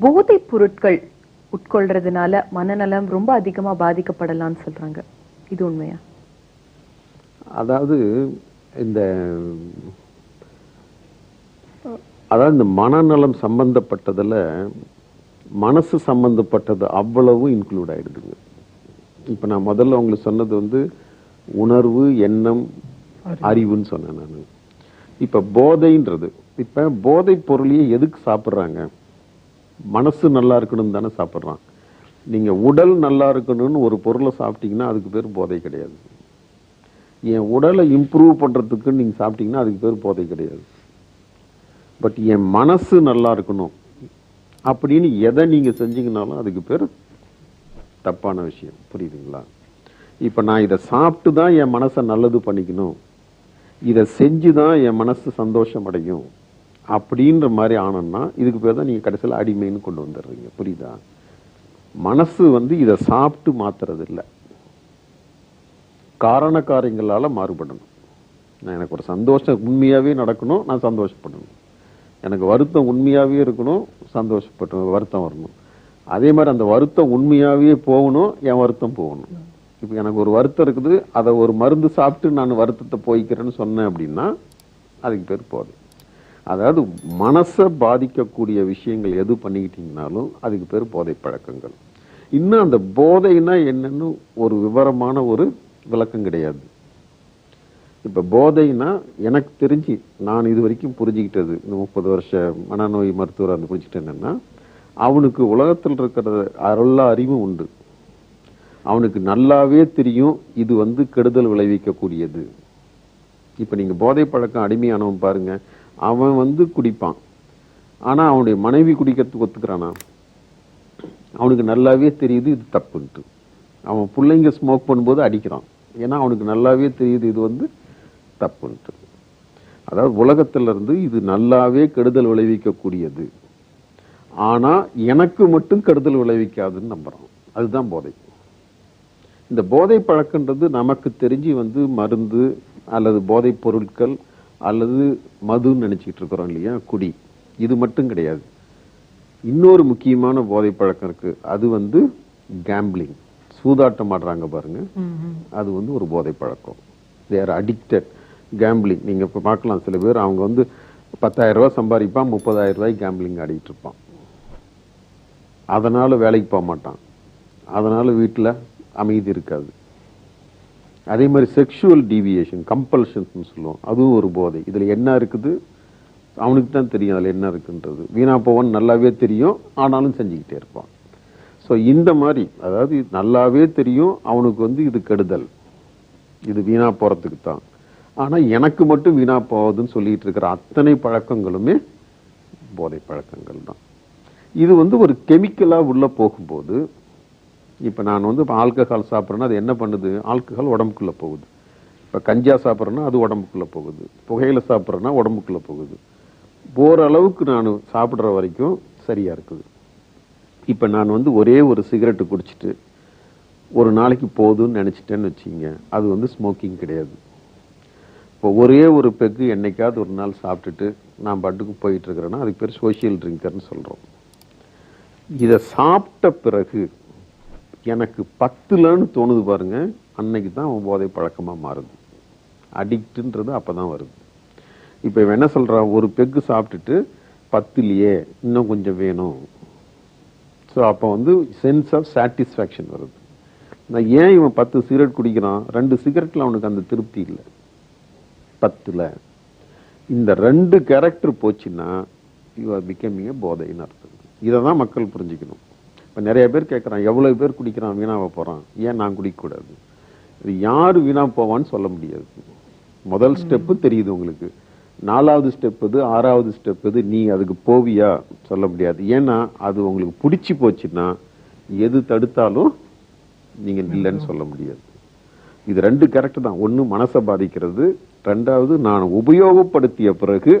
போதைப் பொருட்கள் உட்கொள்றதுனால மனநலம் ரொம்ப அதிகமா பாதிக்கப்படலாம்னு சொல்றாங்க. இது உண்மையா? அதாவது இந்த அதாவது இந்த மனநலம் சம்பந்தப்பட்டதுல மனசு சம்பந்தப்பட்டது அவ்வளவு இன்க்ளூட் ஆயிடுதுங்க. இப்ப நான் முதல்ல உங்களுக்கு சொன்னது வந்து உணர்வு எண்ணம் அறிவுன்னு சொன்னேன் நான். இப்ப போதைன்றது இப்ப போதை பொருளையே எதுக்கு சாப்பிடுறாங்க? மனசு நல்லா இருக்கணும்னு தானே சாப்பிட்றான். நீங்கள் உடல் நல்லா இருக்கணும்னு ஒரு பொருளை சாப்பிட்டீங்கன்னா அதுக்கு பேர் போதை கிடையாது. என் உடலை இம்ப்ரூவ் பண்ணுறதுக்கு நீங்கள் சாப்பிட்டீங்கன்னா அதுக்கு பேர் போதை கிடையாது. பட் என் மனசு நல்லா இருக்கணும் அப்படின்னு எதை நீங்கள் செஞ்சீங்கனாலும் அதுக்கு பேர் தப்பான விஷயம். புரியுதுங்களா? இப்போ நான் இதை சாப்பிட்டு தான் என் மனசை நல்லது பண்ணிக்கணும். இதை செஞ்சு தான் என் மனசு சந்தோஷம் அடையும். அப்படின்ற மாதிரி ஆனோம்னா இதுக்கு பேர் தான் நீங்கள் கடைசியில் அடிமைன்னு கொண்டு வந்துடுறீங்க. புரியுதா? மனசு வந்து இதை சாப்பிட்டு மாத்துறது இல்லை காரண காரியங்களால் மாறுபடணும். நான் எனக்கு ஒரு சந்தோஷம் உண்மையாகவே நடக்கணும் நான் சந்தோஷப்படணும். எனக்கு வருத்தம் உண்மையாகவே இருக்கணும் சந்தோஷப்பட்டு வருத்தம் வரணும். அதே மாதிரி அந்த வருத்தம் உண்மையாகவே போகணும் என் வருத்தம் போகணும். இப்போ எனக்கு ஒரு வருத்தம் இருக்குது அதை ஒரு மருந்து சாப்பிட்டு நான் வருத்தத்தை போய்க்கிறேன்னு சொன்னேன் அப்படின்னா அதுக்கு பேர் போதும் அதாவது மனசை பாதிக்கக்கூடிய விஷயங்கள் எது பண்ணிக்கிட்டீங்கனாலும் அதுக்கு பேர் போதை பழக்கங்கள் இன்னும் அந்த போதைனா என்னன்னு ஒரு விவரமான ஒரு விளக்கம் கிடையாது. இப்ப போதைனா எனக்கு தெரிஞ்சு நான் இது வரைக்கும் புரிஞ்சுக்கிட்டது இந்த முப்பது வருஷ மனநோய் மருத்துவர் அந்த புரிஞ்சுக்கிட்டது என்னன்னா அவனுக்கு உலகத்தில் இருக்கிற அருள அறிவும் உண்டு. அவனுக்கு நல்லாவே தெரியும் இது வந்து கெடுதல் விளைவிக்கக்கூடியது. இப்ப நீங்க போதை பழக்கம் அடிமையானவன் பாருங்க அவன் வந்து குடிப்பான். ஆனால் அவனுடைய மனைவி குடிக்கிறதுக்கு ஒத்துக்கிறானா? அவனுக்கு நல்லாவே தெரியுது இது தப்புன்ட்டு. அவன் பிள்ளைங்க ஸ்மோக் பண்ணும்போது அடிக்கிறான். ஏன்னா அவனுக்கு நல்லாவே தெரியுது இது வந்து தப்புன்ட்டு. அதாவது உலகத்திலிருந்து இது நல்லாவே கெடுதல் விளைவிக்கக்கூடியது. ஆனால் எனக்கு மட்டும் கெடுதல் விளைவிக்காதுன்னு நம்புகிறான் அதுதான் போதை. இந்த போதை பழக்கன்றது நமக்கு தெரிஞ்சு வந்து மருந்து அல்லது போதைப் பொருட்கள் அல்லது மதுன்னு நினைச்சிட்டு இருக்கிறோம் இல்லையா? குடி. இது மட்டும் கிடையாது. இன்னொரு முக்கியமான போதை பழக்கம் இருக்கு. அது வந்து கேம்பிளிங் சூதாட்டம் ஆடுறாங்க பாருங்க. அது வந்து ஒரு போதை பழக்கம் தேர் அடிக்டட் கேம்பிளிங் நீங்க இப்ப பார்க்கலாம். சில பேர் அவங்க வந்து பத்தாயிரம் ரூபாய் சம்பாதிப்பான் முப்பதாயிரம் ரூபாய் கேம்பிளிங் ஆடிட்டு இருப்பான். அதனால வேலைக்கு போக மாட்டான். அதனால வீட்டுல அமைதி இருக்காது. அதே மாதிரி செக்ஷுவல் டீவியேஷன் கம்பல்ஷன்ஸ்னு சொல்லுவோம். அதுவும் ஒரு போதை. இதில் என்ன இருக்குது? அவனுக்கு தான் தெரியும் அதில் என்ன இருக்குன்றது. வீணா போவன் நல்லாவே தெரியும். ஆனாலும் செஞ்சுக்கிட்டே இருப்பான். ஸோ இந்த மாதிரி அதாவது நல்லாவே தெரியும் அவனுக்கு வந்து இது கெடுதல். இது வீணா போகிறதுக்கு தான். ஆனால் எனக்கு மட்டும் வீணா போகுதுன்னு சொல்லிட்டு இருக்கிற அத்தனை பழக்கங்களுமே போதை பழக்கங்கள் தான். இது வந்து ஒரு கெமிக்கலாக உள்ளே போகும்போது இப்போ நான் வந்து இப்போ ஆல்கஹால் சாப்பிட்றேன்னா அது என்ன பண்ணுது? ஆல்கஹால் உடம்புக்குள்ளே போகுது. இப்போ கஞ்சா சாப்பிட்றேன்னா அது உடம்புக்குள்ளே போகுது. புகையில் சாப்பிட்றேன்னா உடம்புக்குள்ளே போகுது. போகிற அளவுக்கு நான் சாப்பிட்ற வரைக்கும் சரியாக இருக்குது. இப்போ நான் வந்து ஒரே ஒரு சிகரெட்டு குடிச்சிட்டு ஒரு நாளைக்கு போதும்னு நினச்சிட்டேன்னு வச்சுங்க அது வந்து ஸ்மோக்கிங் கிடையாது. இப்போ ஒரே ஒரு பெக்கு என்னைக்காவது ஒரு நாள் சாப்பிட்டுட்டு நான் பாட்டுக்கு போயிட்டுருக்குறேன்னா அதுக்கு பேர் சோஷியல் ட்ரிங்கர்னு சொல்கிறோம் இதை சாப்பிட்ட பிறகு எனக்கு பத்துலன்னு தோணுது பாருங்க அன்னைக்கு தான் அவன் போதை பழக்கமா மாறுது. அடிக்ட்ன்றது அப்பதான் வருது. இப்ப இவன் என்ன சொல்றான் ஒரு பெக்கு சாப்பிட்டுட்டு பத்துலயே இன்னும் கொஞ்சம் வேணும். ஸோ அப்போ வந்து சென்ஸ் ஆஃப் சாட்டிஸ்ஃபேக்ஷன் வருது. நான் ஏன் இவன் பத்து சிகரெட் குடிக்கிறான்? ரெண்டு சிகரெட்ல அவனுக்கு அந்த திருப்தி இல்லை. பத்தில். இந்த ரெண்டு கேரக்டர் போச்சுன்னா யூ ஆர் பிகமிங் போதைன்னு அர்த்தம். இதை தான் மக்கள் புரிஞ்சுக்கணும். இப்போ நிறைய பேர் கேட்குறான் எவ்வளவு பேர் குடிக்கிறான் வீணாக போறான். ஏன் நான் குடிக்கக்கூடாது? இது யார் வீணா போவான்னு சொல்ல முடியாது. முதல் ஸ்டெப்பு தெரியுது உங்களுக்கு. நாலாவது ஸ்டெப் இது ஆறாவது ஸ்டெப் இது நீ அதுக்கு போவியா? சொல்ல முடியாது. ஏன்னா அது உங்களுக்கு பிடிச்சி போச்சுன்னா எது தடுத்தாலும் நீங்க இல்லைன்னு சொல்ல முடியாது. இது ரெண்டு கேரக்டர் தான். ஒண்ணு மனசை பாதிக்கிறது ரெண்டாவது நான் உபயோகப்படுத்திய பிறகு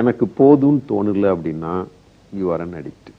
எனக்கு போதும்னு தோணல அப்படின்னா யூ ஆர் அன் அடிக்ட்